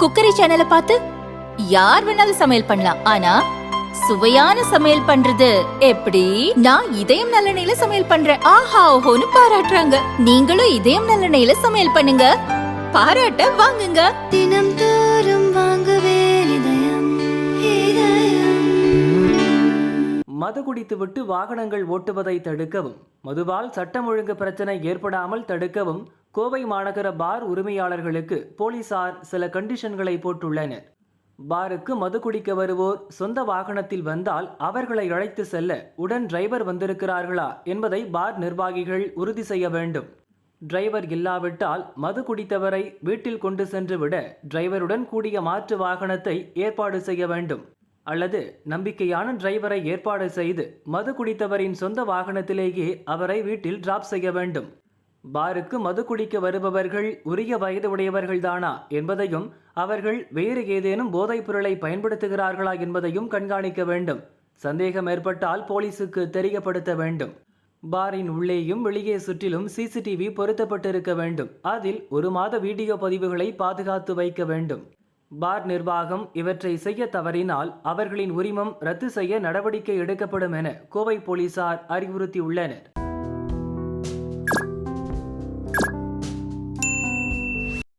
Cookery சேனலை பார்த்து யார் வேணாலும் சமையல் பண்ணலாம். ஆனா சுவையான சமையல் பண்றது எப்படி? நான் இதயம் நல்லெண்ணெயில சமையல் பண்றேன். ஆஹா ஓஹோன்னு பாராட்டுறாங்க. நீங்களும் இதயம் நல்லெண்ணெயில சமையல் பண்ணுங்க. பாராட்ட வாங்குங்க. தினம் தோறும் வாங்குவே இதயம் இதயம். மது குடித்துவிட்டு வாகனங்கள் ஓட்டுவதை தடுக்கவும் மதுவால் சட்டம் ஒழுங்கு பிரச்சனை ஏற்படாமல் தடுக்கவும் கோவை மாநகர பார் உரிமையாளர்களுக்கு போலீசார் சில கண்டிஷன்களை போட்டுள்ளனர். பாருக்கு மது குடிக்க வருவோர் சொந்த வாகனத்தில் வந்தால் அவர்களை அழைத்து செல்ல உடன் டிரைவர் வந்திருக்கிறார்களா என்பதை பார் நிர்வாகிகள் உறுதி செய்ய வேண்டும். டிரைவர் இல்லாவிட்டால் மது குடித்தவரை வீட்டில் கொண்டு சென்று விட டிரைவருடன் கூடிய மாற்று வாகனத்தை ஏற்பாடு செய்ய வேண்டும். அல்லது நம்பிக்கையான டிரைவரை ஏற்பாடு செய்து மது குடித்தவரின் சொந்த வாகனத்திலேயே அவரை வீட்டில் டிராப் செய்ய வேண்டும். பாருக்கு மது குடிக்க வருபவர்கள் உரிய வயது உடையவர்கள்தானா என்பதையும் அவர்கள் வேறு ஏதேனும் போதைப் பொருளை பயன்படுத்துகிறார்களா என்பதையும் கண்காணிக்க வேண்டும். சந்தேகம் ஏற்பட்டால் போலீசுக்கு தெரியப்படுத்த வேண்டும். பாரின் உள்ளேயும் வெளியே சுற்றிலும் சிசிடிவி பொருத்தப்பட்டிருக்க வேண்டும். அதில் ஒரு மாத வீடியோ பதிவுகளை பாதுகாத்து வைக்க வேண்டும். பார் நிர்வாகம் இவற்றை செய்ய தவறினால் அவர்களின் உரிமம் ரத்து செய்ய நடவடிக்கை எடுக்கப்படும் என கோவை போலீசார் அறிவுறுத்தியுள்ளனர்.